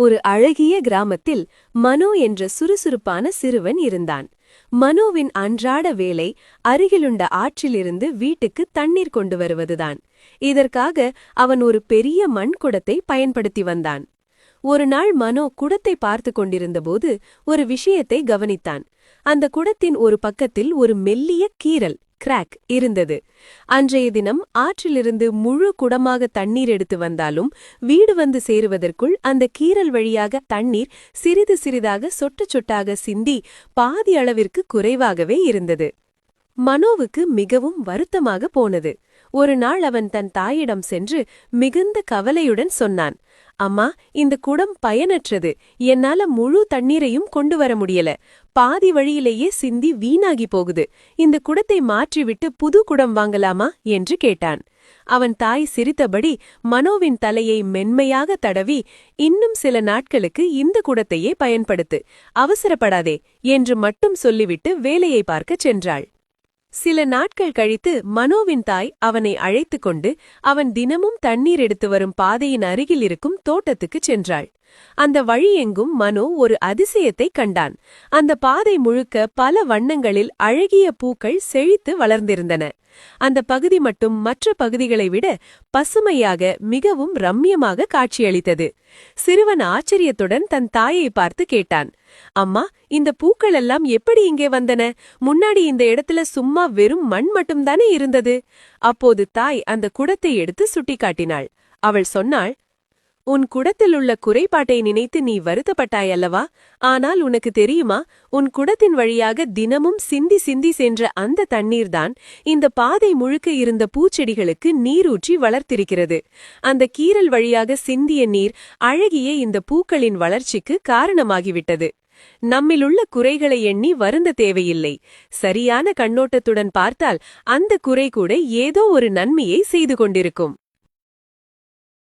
ஒரு அழகிய கிராமத்தில் மனோ என்ற சுறுசுறுப்பான சிறுவன் இருந்தான். மனோவின் அன்றாட வேலை அருகிலுண்ட ஆற்றிலிருந்து வீட்டுக்கு தண்ணீர் கொண்டு வருவதுதான். இதற்காக அவன் ஒரு பெரிய மண் குடத்தை பயன்படுத்தி வந்தான். ஒரு நாள் மனோ குடத்தை பார்த்து கொண்டிருந்தபோது ஒரு விஷயத்தை கவனித்தான். அந்த குடத்தின் ஒரு பக்கத்தில் ஒரு மெல்லிய கீறல் கிராக் இருந்தது. அன்றைய தினம் ஆற்றிலிருந்து முழு குடமாக தண்ணீர் எடுத்து வந்தாலும் வீடு வந்து சேருவதற்குள் அந்த கீறல் வழியாக தண்ணீர் சிறிது சிறிதாக சொட்டு சொட்டாக சிந்தி பாதி அளவிற்கு குறைவாகவே இருந்தது. மனோவுக்கு மிகவும் வருத்தமாக போனது. ஒரு நாள் அவன் தன் தாயிடம் சென்று மிகுந்த கவலையுடன் சொன்னான். அம்மா இந்த குடம் பயனற்றது. என்னால முழு தண்ணீரையும் கொண்டு வர முடியல. பாதி வழியிலேயே சிந்தி வீணாகி போகுது. இந்த குடத்தை மாற்றிவிட்டு புது குடம் வாங்கலாமா? என்று கேட்டான். அவன் தாய் சிரித்தபடி மனோவின் தலையை மென்மையாக தடவி இன்னும் சில நாட்களுக்கு இந்த குடத்தையே பயன்படுத்து. அவசரப்படாதே என்று மட்டும் சொல்லிவிட்டு வேலையை பார்க்கச் சென்றாள். சில நாட்கள் கழித்து மனோவின் தாய் அவனை அழைத்துக் கொண்டு அவன் தினமும் தண்ணீர் எடுத்து வரும் பாதையின் அருகில் இருக்கும் தோட்டத்துக்குச் சென்றாள். அந்த வழியெங்கும் மனோ ஒரு அதிசயத்தை கண்டான். அந்த பாதை முழுக்க பல வண்ணங்களில் அழகிய பூக்கள் செழித்து வளர்ந்திருந்தன. அந்த பகுதி மட்டும் மற்ற பகுதிகளை விட பசுமையாக மிகவும் ரம்யமாக காட்சியளித்தது. சிறுவன் ஆச்சரியத்துடன் தன் தாயை பார்த்து கேட்டான் அம்மா இந்த பூக்கள் எல்லாம் எப்படி இங்கே வந்தன? முன்னாடி இந்த இடத்துல சும்மா வெறும் மண் மட்டும்தானே இருந்தது? அப்போது தாய் அந்த குடத்தை எடுத்து சுட்டிக்காட்டினாள். அவள் சொன்னாள் உன் குடத்தில் உள்ள குறைபாட்டை நினைத்து நீ வருத்தப்பட்டாயல்லவா? ஆனால் உனக்கு தெரியுமா உன் குடத்தின் வழியாக தினமும் சிந்தி சிந்தி சென்ற அந்த தண்ணீர்தான் இந்த பாதை முழுக்க இருந்த பூச்செடிகளுக்கு நீரூற்றி வளர்த்திருக்கிறது. அந்த கீரல் வழியாக சிந்திய நீர் அழகிய இந்த பூக்களின் வளர்ச்சிக்கு காரணமாகிவிட்டது. நம்மிலுள்ள குறைகளை எண்ணி வருந்த தேவையில்லை. சரியான கண்ணோட்டத்துடன் பார்த்தால் அந்த குறை கூட ஏதோ ஒரு நன்மையை செய்து கொண்டிருக்கும்.